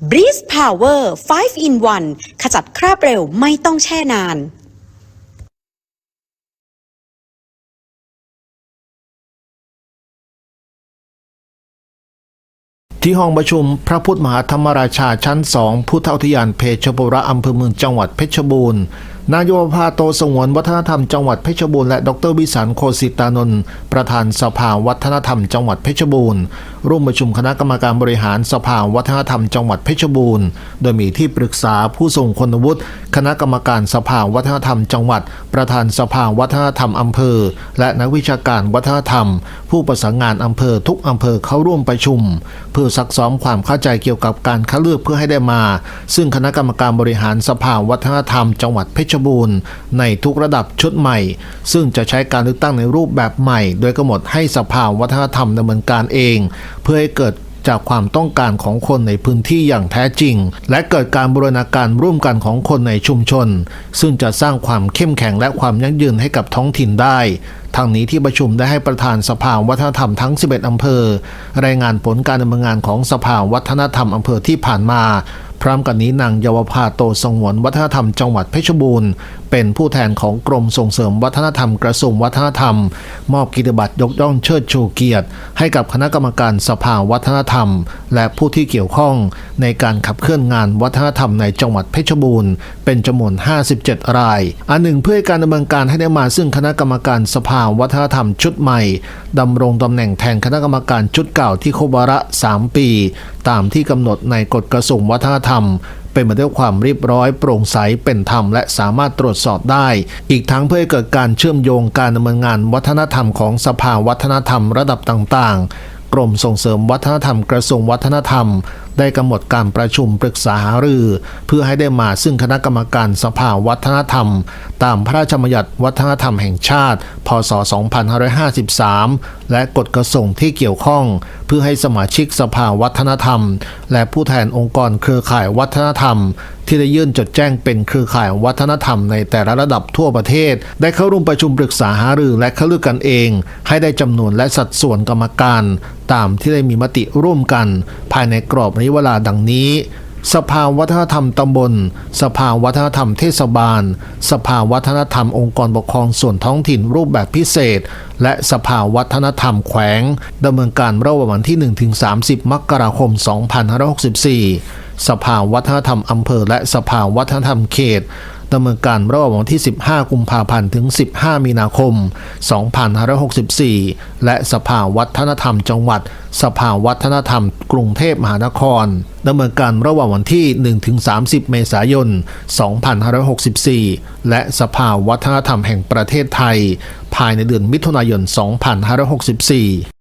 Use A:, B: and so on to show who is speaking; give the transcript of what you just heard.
A: Breeze Power 5 in 1 ขจัดคราบเร็วไม่ต้องแช่นาน
B: ที่ห้องประชุมพระพุทธมหาธรรมราชาชั้นสองพุทธอุทยานเพชรบุรีอำเภอเมืองจังหวัดเพชรบูรณ์ นายโยภาโตสงวนวัฒนธรรมจังหวัดเพชรบูรณ์และดรวิสารโคสิตานนท์ประธานสภาวัฒนธรรมจังหวัดเพชรบูรณ์ร่วมประชุมคณะกรรมการบริหารสภาวัฒนธรรมจังหวัดเพชรบูรณ์โดยมีที่ปรึกษาผู้ทรงคุณวุฒิคณะกรรมการสภาวัฒนธรรมจังหวัด ประธานสภาวัฒนธรรมอำเภอ และนักวิชาการวัฒนธรรม ผู้ประสานงานอำเภอทุกอำเภอเข้าร่วมประชุม เพื่อซักซ้อมความเข้าใจเกี่ยวกับการคัดเลือกเพื่อให้ได้มา ซึ่งคณะกรรมการบริหารสภาวัฒนธรรมจังหวัดเพชรบูรณ์ในทุกระดับชุดใหม่ ซึ่งจะใช้การเลือกตั้งในรูปแบบใหม่ โดยกำหนดให้สภาวัฒนธรรมดำเนินการเอง เพื่อให้เกิดจากความต้องการของคนในพื้นที่อย่างแท้จริง และเกิดการบูรณาการร่วมกันของคนในชุมชน ซึ่งจะสร้างความเข้มแข็งและความยั่งยืนให้กับท้องถิ่นได้ทางนี้ที่ประชุมได้ให้ประธานสภาวัฒนธรรมทั้ง 11 อำเภอ รายงานผลการดำเนินงานของสภาวัฒนธรรมอำเภอที่ผ่านมา พร้อมกันนี้นางเยาวภาโตสงวนวัฒนธรรมจังหวัดเพชรบูรณ์ เป็นผู้แทนของกรมส่งเสริมวัฒนธรรมกระทรวงวัฒนธรรม มอบกิจบัตรยกย่องเชิดชูเกียรติ ให้กับคณะกรรมการสภาวัฒนธรรม และผู้ที่เกี่ยวข้องในการขับเคลื่อนงานวัฒนธรรมในจังหวัดเพชรบูรณ์ เป็นจำนวน 57 ราย อันหนึ่งเพื่อการดำเนินการให้ได้มาซึ่งคณะกรรมการสภาวัฒนธรรมชุดใหม่ดำรงตำแหน่งแทนคณะกรรมการชุดเก่าที่ครบวาระ3ปี ตามที่กำหนดในกฎกระทรวงวัฒนธรรม เป็นมาด้วยความเรียบร้อยโปร่งใสเป็นธรรมและสามารถตรวจสอบได้ อีกทั้งเพื่อให้เกิดการเชื่อมโยงการดำเนินงานวัฒนธรรมของสภาวัฒนธรรมระดับต่างๆ กรมส่งเสริมวัฒนธรรมกระทรวงวัฒนธรรม ได้กำหนดการประชุมปรึกษาหารือ เพื่อให้ได้มาซึ่งคณะกรรมการสภาวัฒนธรรม ตามพระราชบัญญัติวัฒนธรรมแห่งชาติ พศ 2553 และกฎกระทรวงที่เกี่ยวข้อง เพื่อให้สมาชิกสภาวัฒนธรรม และผู้แทนองค์กรเครือข่ายวัฒนธรรม ที่ได้ยื่นจดแจ้งเป็นเครือข่ายวัฒนธรรมในแต่ละระดับทั่วประเทศ ได้เข้าร่วมประชุมปรึกษาหารือและเข้าเลือกกันเอง ให้ได้จำนวนและสัดส่วนกรรมการ ตามที่ได้มีมติร่วมกัน ภายในกรอบระยะเวลาดังนี้ สภาวัฒนธรรมตำบล สภาวัฒนธรรมเทศบาล สภาวัฒนธรรมองค์กรปกครองส่วนท้องถิ่นรูปแบบพิเศษ และสภาวัฒนธรรมแขวงดำเนินการระหว่างวันที่ 1-30 มกราคม 2564 สภาวัฒนธรรมอำเภอและสภาวัฒนธรรมเขต ดำเนินการระหว่างวันที่ 15 กุมภาพันธ์ถึง 15 มีนาคม 2564 และสภาวัฒนธรรมจังหวัด สภาวัฒนธรรมกรุงเทพมหานครดำเนินการระหว่างวันที่ 1-30 เมษายน 2564 และสภาวัฒนธรรมแห่งประเทศไทย ภายในเดือนมิถุนายน 2564